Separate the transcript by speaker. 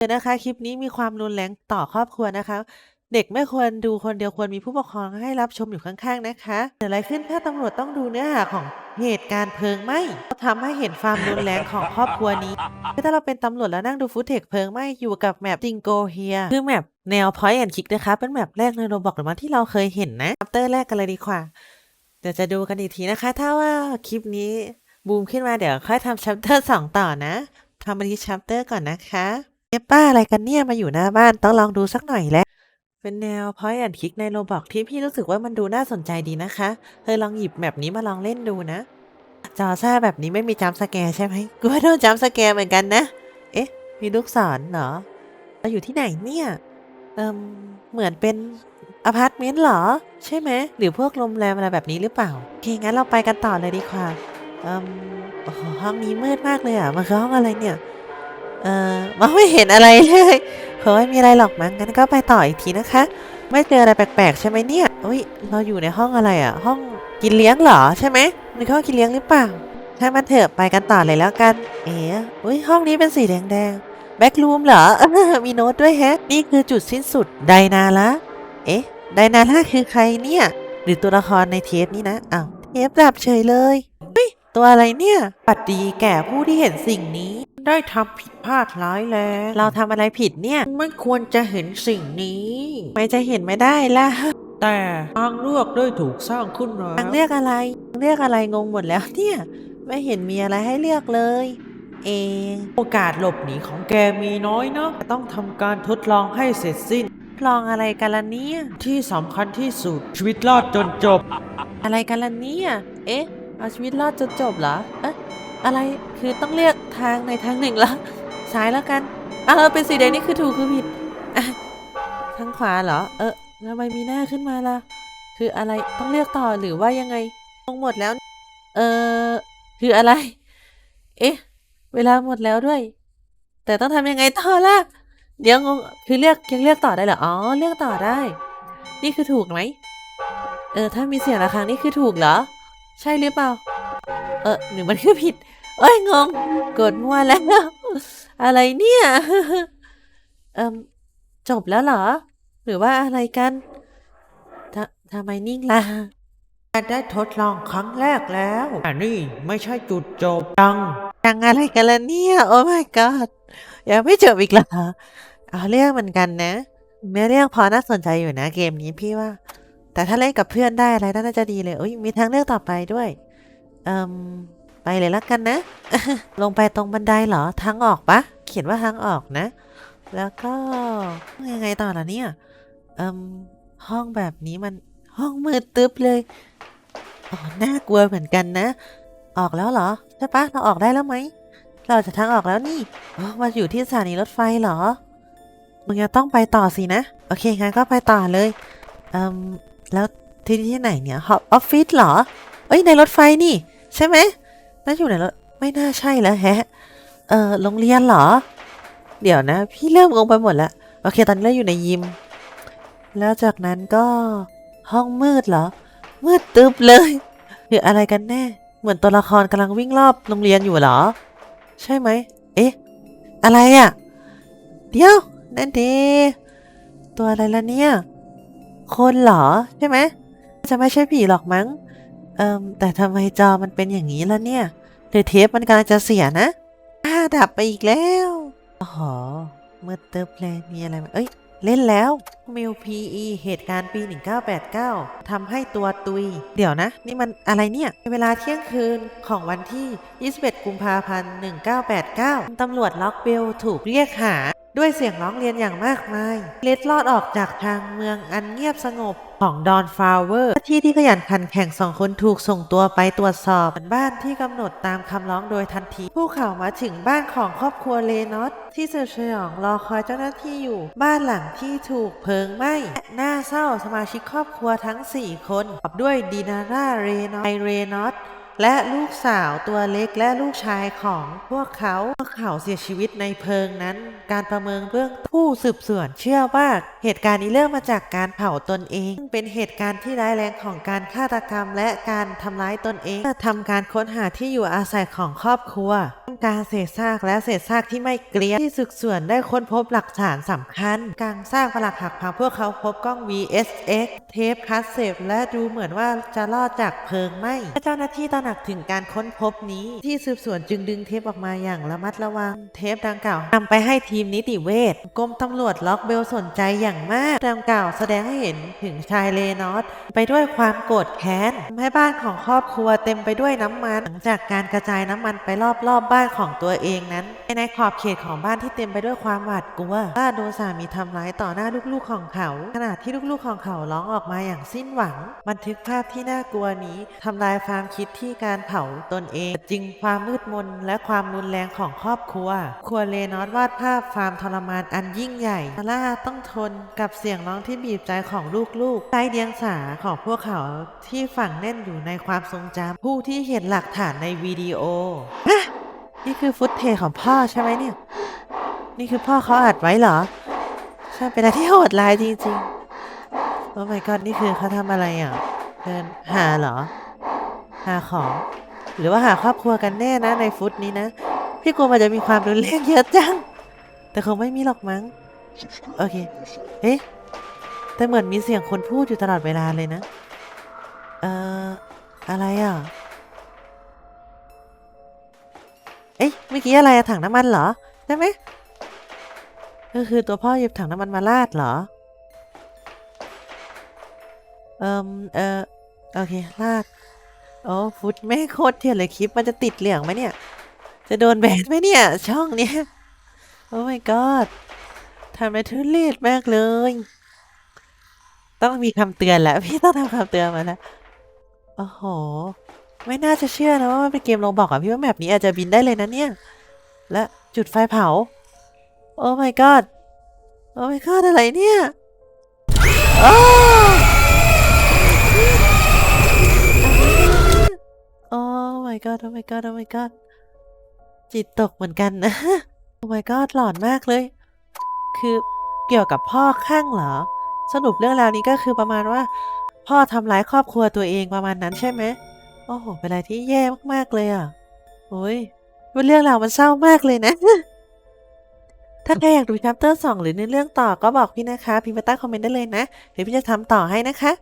Speaker 1: เดี๋ยวนะคะคลิปนี้มีความรุนแรงต่อครอบครัวนะคะ เด็กไม่ควรดูคนเดียวควรมีผู้ปกครองให้รับชมอยู่ข้างๆนะคะ เกิดอะไรขึ้นถ้าตำรวจต้องดูเนื้อหาของเหตุการณ์เพลิงไหม้ทำให้เห็นความรุนแรงของครอบครัวนี้ถ้าเราเป็นตำรวจแล้วนั่งดูฟุตเทจเพลิงไหม้อยู่กับแมปจิงโกเฮียคือแมปแนว Point and Click นะคะ เป็นแมปแรกในโรบอกหรือว่าที่เราเคยเห็นนะชัปเตอร์แรกกันเลยดีกว่า เดี๋ยวจะดูกันอีกทีนะคะ ถ้าว่าคลิปนี้บูมขึ้นมาเดี๋ยวค่อยทำชัปเตอร์สองต่อนะทำมาที่ชัปเตอร์ก่อนนะคะ เอ๊ะป้าอะไรกันเนี่ยมาอยู่หน้าบ้านต้องลองดูสักหน่อยแล้ว เป็นแนว Point and Click ในโรบอกที่พี่รู้สึกว่ามันดูน่าสนใจดีนะคะเคยลองหยิบแมปนี้มาลองเล่นดูนะ จอซ่าแบบนี้ไม่มีจัมสแกร์ใช่ไหมกูว่าโดนจัมสแกร์เหมือนกันนะ เอ๊ะ มีลูกศรเหรอเราอยู่ที่ไหนเนี่ยเอิมเหมือนเป็นอพาร์ตเมนต์เหรอ ใช่ไหมหรือพวกโรงแรมอะไรแบบนี้หรือเปล่าโอเคงั้นเราไปกันต่อเลยดีกว่าเอิมโอ้โหห้องนี้มืดมากเลยอะมันคือห้องอะไรเนี่ย เอ่อมองไม่เห็นอะไรเลยเฮ้ยมีอะไรหรอกมั้งงั้นก็ไปต่ออีกทีนะคะ ไม่เจออะไรแปลกๆ ใช่ไหมเนี่ยอุ้ยเราอยู่ในห้องอะไรอะ ห้องกินเลี้ยงเหรอใช่ไหมมันห้องกินเลี้ยงหรือเปล่าถ้ามันเถอะไปกันต่อเลยแล้วกัน เอ๋อุ้ยห้องนี้เป็นสีแดงๆแบ็กรูมเหรอมีโน้ตด้วยแฮะ นี่คือจุดสิ้นสุดไดนาละเอ๊ะไดนาล่าคือใครเนี่ย หรือตัวละครในเทปนี้นะอ้าวเทปดับเฉยเลยเฮ้ย ตัวอะไรเนี่ย ปัดดีแก่ผู้ที่เห็นสิ่งนี้ ได้ทำผิดพลาดร้ายแรงเราทำอะไรผิดเนี่ย ไม่ควรจะเห็นสิ่งนี้ ไม่จะเห็นไม่ได้ล่ะ
Speaker 2: แต่ทางเลือกได้ถูกสร้างขึ้นแล้ว
Speaker 1: ทางเลือกอะไรทางเลือกอะไรงงหมดแล้วเนี่ย ไม่เห็นมีอะไรให้เลือกเลย เอง
Speaker 2: โอกาสหลบหนีของแกมีน้อยนะต้องทำการทดลองให้เสร็จสิ้น
Speaker 1: ลองอะไรกันล่ะเนี่ย
Speaker 2: ที่สำคัญที่สุดชีวิตรอดจนจบ
Speaker 1: อะไรกันล่ะเนี่ย เอ๊ะ เอาชีวิตรอดจนจบเหรอ เอ๊ะ อะไร คือต้องเลือกทางในทางหนึ่งละซ้ายแล้วกันอะเออเป็นสีแดงนี่คือถูกคือผิดทางขวาเหรอ เออทำไมมีหน้าขึ้นมาล่ะ คืออะไร ต้องเลือกต่อหรือว่ายังไงงงหมดแล้ว เออคืออะไร เอ๊ะ เวลาหมดแล้วด้วย แต่ต้องทำยังไงต่อล่ะ เดี๋ยวงง คือเลือกยังเลือกต่อได้เหรอ อ๋อ เลือกต่อได้ นี่คือถูกไหม เออ ถ้ามีเสียงระฆังนี่คือถูกเหรอ ใช่หรือเปล่า เออหรือมันคือผิด เอ้ยงง กดมั่วแล้ว อะไรเนี่ย เอิมจบแล้วเหรอ หรือว่าอะไรกันททำไมนิ่งล่ะ
Speaker 2: ได้ทดลองครั้งแรกแล้วอันนี้ไม่ใช่จุดจบตัง
Speaker 1: ยังอะไรกันล่ะเนี่ย โอ้ my god ยังไม่จบอีกเหรอเอาเรื่องเหมือนกันนะเนื้อเรื่องพอน่าสนใจอยู่นะเกมนี้พี่ว่า แต่ถ้าเล่นกับเพื่อนได้อะไรน่าจะดีเลยอุ้ยมีทางเลือกต่อไปด้วยเอิมไปเลยละกันนะ ลงไปตรงบันไดเหรอทางออกปะเขียนว่าทางออกนะ แล้วก็ยังไงต่อล่ะเนี่ยเอิมห้องแบบนี้มันห้องมืดตึ๊บเลยอ๋อน่ากลัวเหมือนกันนะ ออกแล้วเหรอใช่ปะเราออกได้แล้วไหมเราจะทางออกแล้วนี่อ๋อมาอยู่ที่สถานีรถไฟเหรอมึงจะต้องไปต่อสินะ โอเคงั้นก็ไปต่อเลยเอืม แล้วที่ที่ไหนเนี่ยฮอออฟฟิศเหรอ เอ้ยในรถไฟนี่ ใช่ไหมน่าอยู่ในรถไม่น่าใช่แล้วแฮะ เออโรงเรียนเหรอ เดี๋ยวนะ พี่เริ่มงงไปหมดแล้วโอเค ตอนนี้เราอยู่ในยิม แล้วจากนั้นก็ห้องมืดเหรอ มืดตึ๊บเลยคืออะไรกันแน่ เหมือนตัวละครกำลังวิ่งรอบโรงเรียนอยู่เหรอ ใช่ไหม เอ๊ะ อะไรอะ่ะ เดี๋ยว นั่นเดตัวอะไรละเนี่ย คนเหรอใช่ไหมจะไม่ใช่ผีหรอกมั้ง เอิมแต่ทำไมจอมันเป็นอย่างนี้ล่ะเนี่ยเดยวเทปมันกำลังจะเสียนะอ้าดับไปอีกแล้วอ๋อมืดตึ๊บเลยมีอะไรไหมเอ้ย เล่นแล้วมิวพีอีเหตุการณ์ปี 1989ทำให้ตัวตุย เดี๋ยวนะ นี่มันอะไรเนี่ยเวลาเที่ยงคืนของวันที่ 21 กุมภาพันธ์ 1989 ตำรวจล็อกเบลถูกเรียกหา ด้วยเสียงร้องเรียนอย่างมากมาย เล็ดลอดออกจากทางเมืองอันเงียบสงบของดอนฟาวเวอร์ที่ที่ขยันขันแข่งสองคนถูกส่งตัวไปตรวจสอบบ้านที่กำหนดตามคำร้องโดยทันที ผู้ข่าวมาถึงบ้านของครอบครัวเลนอตที่เซอร์ชยองรอคอยเจ้าหน้าที่อยู่ บ้านหลังที่ถูกเพลิงไหม้และน่าเศร้าสมาชิกครอบครัวทั้ง 4 คนประกอบด้วยดีนาร่าเรนอตไอเรนอต และลูกสาวตัวเล็กและลูกชายของพวกเขาพวกเขาเสียชีวิตในเพลิงนั้น การประเมินเบื้องต้นผู้สืบสวนเชื่อว่าเหตุการณ์นี้เริ่มมาจากการเผาตนเอง ซึ่งเป็นเหตุการณ์ที่ร้ายแรงของการฆาตกรรม และการทำร้ายตนเองเพื่อทำการค้นหาที่อยู่อาศัยของครอบครัวการเศษซากและเศษซากที่ไม่เกลี้ยงที่สืบสวนได้ค้นพบหลักฐานสำคัญการสร้างปลักหักพังพวกเขาพบกล้อง VSX เทปคัสเซตและดูเหมือนว่าจะรอดจากเพลิงไหม้เจ้าหน้าที่ตระหนักถึงการค้นพบนี้ ที่สืบสวนจึงดึงเทปออกมาอย่างระมัดระวัง เทปดังกล่าวนำไปให้ทีมนิติเวชกรมตำรวจล็อกเบลสนใจอย่างมากดังกล่าวแสดงให้เห็นถึงชายเลนอสไปด้วยความโกรธแค้นทำให้บ้านของครอบครัวเต็มไปด้วยน้ำมัน หลังจากการกระจายน้ำมันไปรอบๆบบ้านของตัวเองนั้น ในขอบเขตของบ้านที่เต็มไปด้วยความหวาดกลัวว่าโดนสามีทำร้ายต่อหน้าลูกๆของเขา ขณะที่ลูกๆของเขาร้องออกมาอย่างสิ้นหวัง บันทึกภาพที่น่ากลัวนี้ทำลายความคิดที่การเผาตนเองจริงความมืดมนและความรุนแรงของครอบครัว ครัวเลนอสวาดภาพความทรมานอันยิ่งใหญ่ซาร่าต้องทนกับเสียงร้องที่บีบใจของลูกๆใต้เดียงสาของพวกเขาที่ฝังแน่นอยู่ในความทรงจำผู้ที่เห็นหลักฐานในวิดีโอะนี่คือฟุตเทของพ่อใช่ไหมเนี่ย นี่คือพ่อเขาอัดไว้เหรอ ใช่เป็นอะไรที่โหดร้ายจริงๆ โอ้ my god นี่คือเขาทำอะไรอะ เดินหาเหรอ หาของ หรือว่าหาครอบครัวกันแน่นะในฟุตนี้นะ พี่กลัวมันจะมีความรุนแรงเยอะจัง แต่คงไม่มีหรอกมั้ง โอเค เอ๊ะ แต่เหมือนมีเสียงคนพูดอยู่ตลอดเวลาเลยนะ เอ่อ อะไรอะ เอ๊ะ เมื่อกี้อะไรอะถังน้ำมันเหรอ ใช่ไหมก็คือตัวพ่อหยิบถังน้ำมันมาราดเหรอ เอิมเออโอเคราด โอ้ฟุตไม่โคตรเทียนเลยคลิปมันจะติดเหลืองไหมเนี่ย จะโดนแบนไหมเนี่ย ช่องเนี้ยโอ้ my god ทำอะไรทุเรศมากเลย ต้องมีคำเตือนแล้ว พี่ต้องทำคำเตือนมาแล้วโอ้โห ไม่น่าจะเชื่อนะว่ามันเป็นเกมโรบอกอะพี่ว่าแมปนี้อาจจะบินได้เลยนะเนี่ย และจุดไฟเผา โอ้ my god โอ้ my god อะไรเนี่ยโอ้ my god โอ้ my god โอ้ my god จิตตกเหมือนกันนะโอ้ my god หลอนมากเลย คือเกี่ยวกับพ่อข้างเหรอ สรุปเรื่องราวนี้ก็คือประมาณว่า พ่อทำร้ายครอบครัวตัวเองประมาณนั้นใช่ไหมโอ้โหเป็นอะไรที่แย่มากๆเลยอะโอ้ยเรื่องราวมันเศร้ามากเลยนะถ้าใครอยากดูชัปเตอร์สองหรือในเรื่องต่อก็บอกพี่นะคะ พิมพ์มาใต้คอมเมนต์ได้เลยนะ เดี๋ยวพี่จะทำต่อให้นะคะ